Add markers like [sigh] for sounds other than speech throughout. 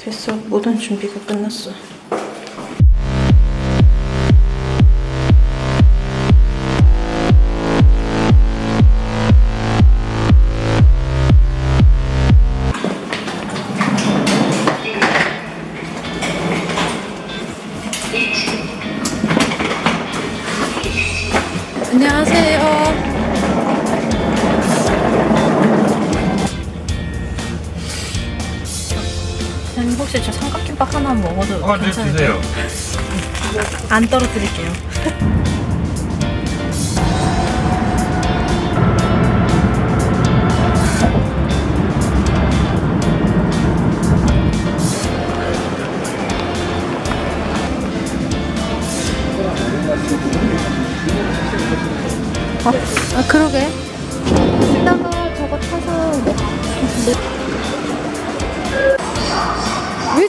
됐어. 모든 준비가 끝났어. 안녕하세요. 혹시 저 삼각김밥 하나 먹어도 아, 네, 괜찮을까요? 드세요. 안 떨어뜨릴게요. [laughs]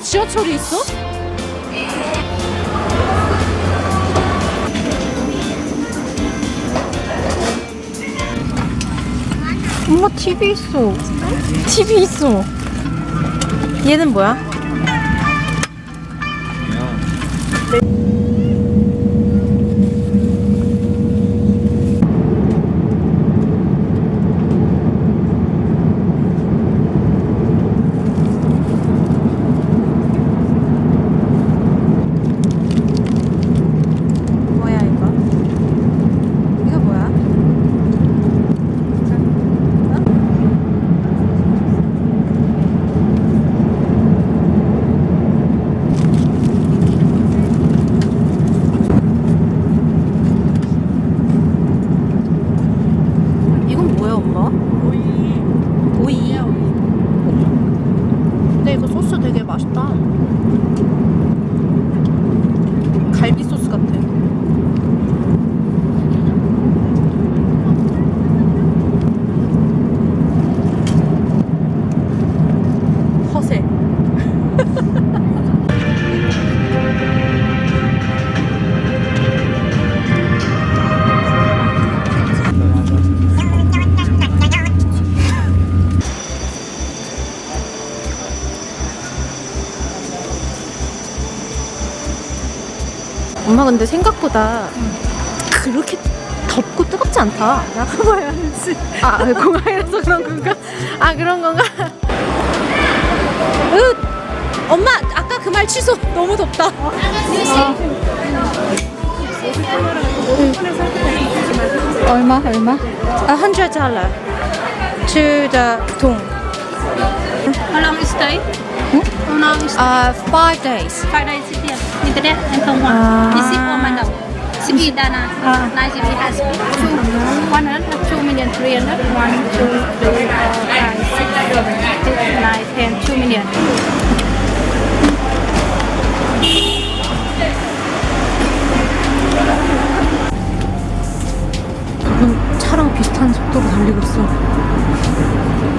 지하철이 있어? 엄마 TV 있어. TV 있어. 얘는 뭐야? 뭐야 엄마 근데 생각보다 그렇게 덥고 뜨겁지 않다. 나가봐야지. 아 공항이라서 그런 건가? 아 그런 건가? 으, 엄마 아까 그 말 취소. 너무 덥다. 어. 얼마 얼마? 아 hundred dollar to the 동. How long you stay? How long you stay? 아 five days. Five days here. Internet and phone one. Ah. Is it for Mandam? CP Dana. Ah. Nine CP has two. One hundred, two million, three hundred. One, two, three, four, five, six, seven, eight, nine, ten. Two million. 그분 차랑 비슷한 속도로 달리고 있어.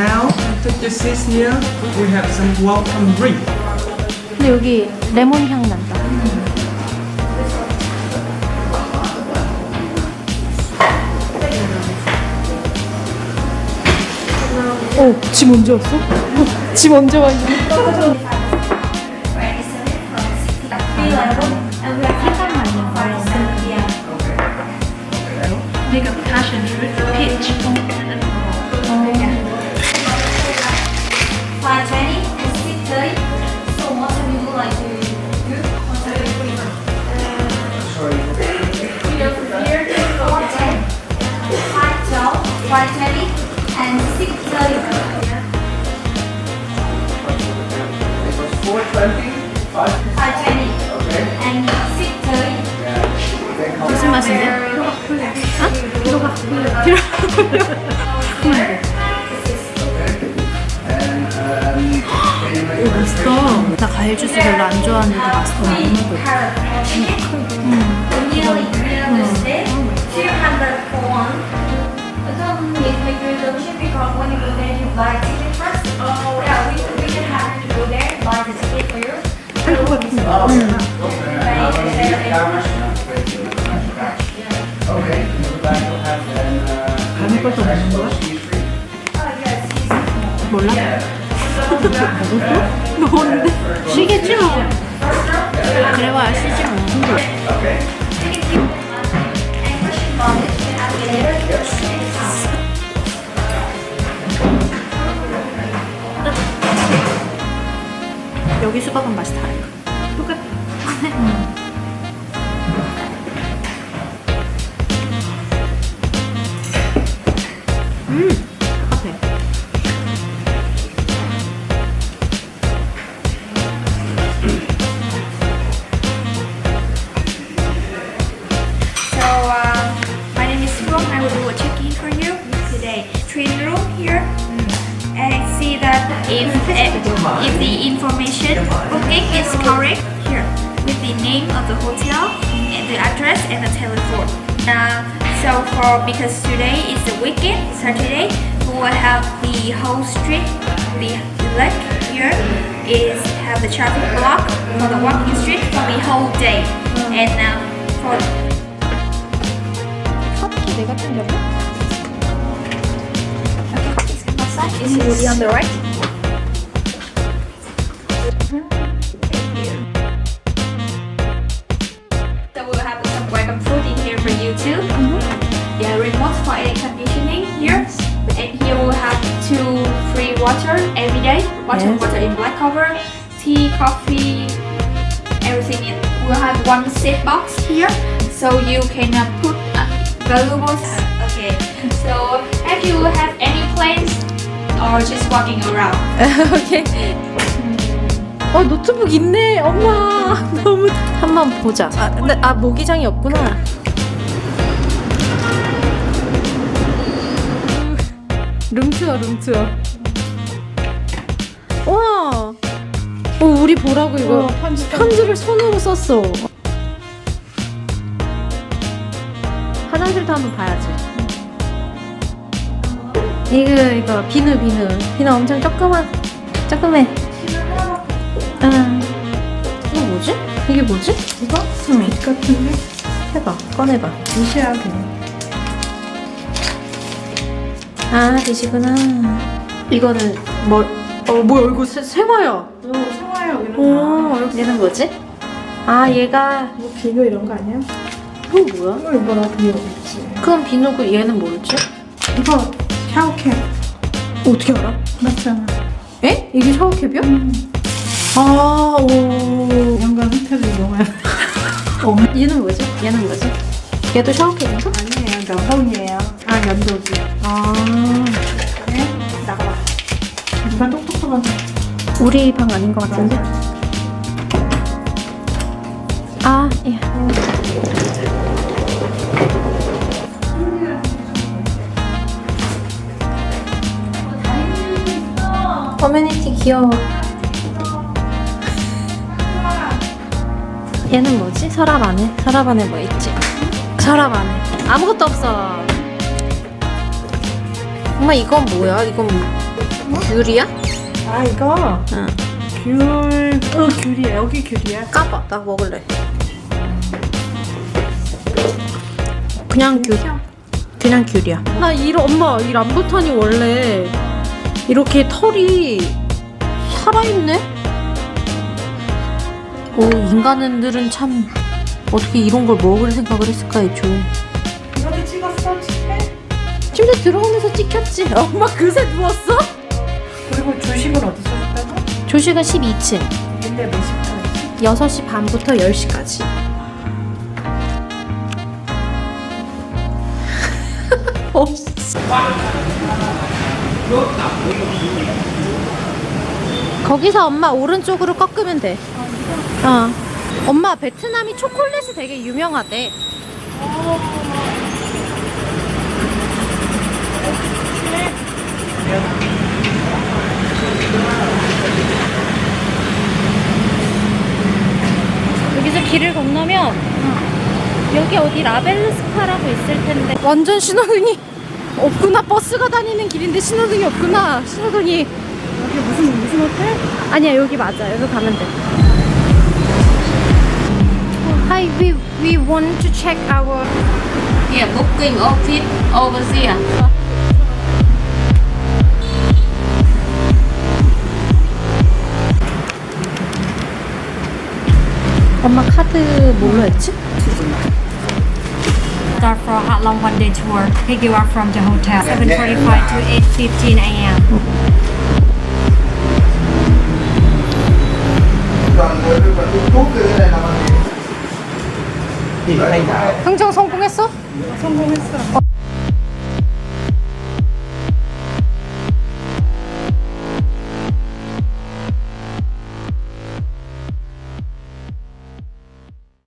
Now, take your seats here. We have some welcome drink. 근데 여기 레몬 향 난다. 오, 짐 언제 왔어? 짐 언제 왔냐? Make a passion fruit peach. 오, 맛있다. 나 과일 주스 별로 안 좋아하는데 맛있어. 음. 음. 음. [laughs] 쉬겠지 뭐. 그래봐야 쉬지 뭐. booking is correct here with the name of the hotel, and the address, and the telephone. Now, so for because today is the weekend, Saturday, we will have the whole street, the lake here is have the traffic block for the walking street for the whole day. And now for Okay, it's on the right. free water every day. Water, Yes. water in black cover, tea, coffee, everything in. We'll have one set box here, so you can uh, put uh, valuables. Okay. So have you have any plans or just walking around? [laughs] 오케이. 어 노트북 있네 엄마 [laughs] 너무 한번 보자 아 근데 아 모기장이 없구나 룸투어 룸투어 우리 보라고 이거 편지를 손으로 썼어 화장실도 한번 봐야지 이거 이거 비누 비누 비누 엄청 조그만 조그매 응. 이거 뭐지? 이게 뭐지? 이거? 응. 빛 같은데? 해봐. 꺼내봐. 무시하게. 아, 빛이구나. 이거는 뭐, 어, 뭐야, 이거 세, 세마야. 어, 생활 여기는 오, 얘는 뭐지? 아, 얘가, 뭐 비누 이런 거 아니야? 이거 뭐야? 이거 뭐라 비누 있지? 그건 비누고 얘는 뭐지? 이거 샤워캡 어떻게 알아? 맞잖아. 에? 이게 샤워캡이야? 아, 오. 연관 호텔을 이용한 [laughs] 얘는 뭐지? 얘는 뭐지? 얘도 샤워캡인가? 아니에요. 면봉이에요. 아 면도기. 아. 네? 나가봐. 누가 똑똑똑한 우리 방 아닌 것 같은데? 아, 예. 커뮤니티 귀여워. 얘는 뭐지? 서랍 안에? 서랍 안에 뭐 있지? 서랍 안에 아무것도 없어. 엄마 이건 뭐야? 이건 뭐? 귤이야? 아 이거 응. 귤. 어 귤이야. 여기 귤이야. 까봐 나 먹을래 그냥 귤 그냥 귤이야 나 이런 엄마 이 람부탄이 원래 이렇게 털이 살아있네 오 인간들은 참 어떻게 이런 걸 먹을 생각을 했을까 애초에 이것도 찍었어? 집에? 침대 들어오면서 찍혔지 엄마 그새 누웠어? 그리고 조식은 어디서 했다고? 조식은 12층 근데 몇 했지? 6시 반부터 10시까지. 없어. [laughs] 거기서 엄마 오른쪽으로 꺾으면 돼. 어. 엄마 베트남이 초콜릿이 되게 유명하대. 여 길을 건너면 여기 어디 라벨르 스파라고 있을 텐데. 완전 신호등이 없구나. 버스가 다니는 길인데 신호등이 없구나. 신호등이. 여기 무슨 무슨 호텔? 아니야 여기 맞아. 여기 가면 돼. Hi we we want to check our Yeah, booking office over there. 엄마 카드 뭘로 했지? start for a Hat Long one day tour. Pick you up from the hotel. 7:45 to 8:15 a.m. 흥정 성공했어? 성공했어.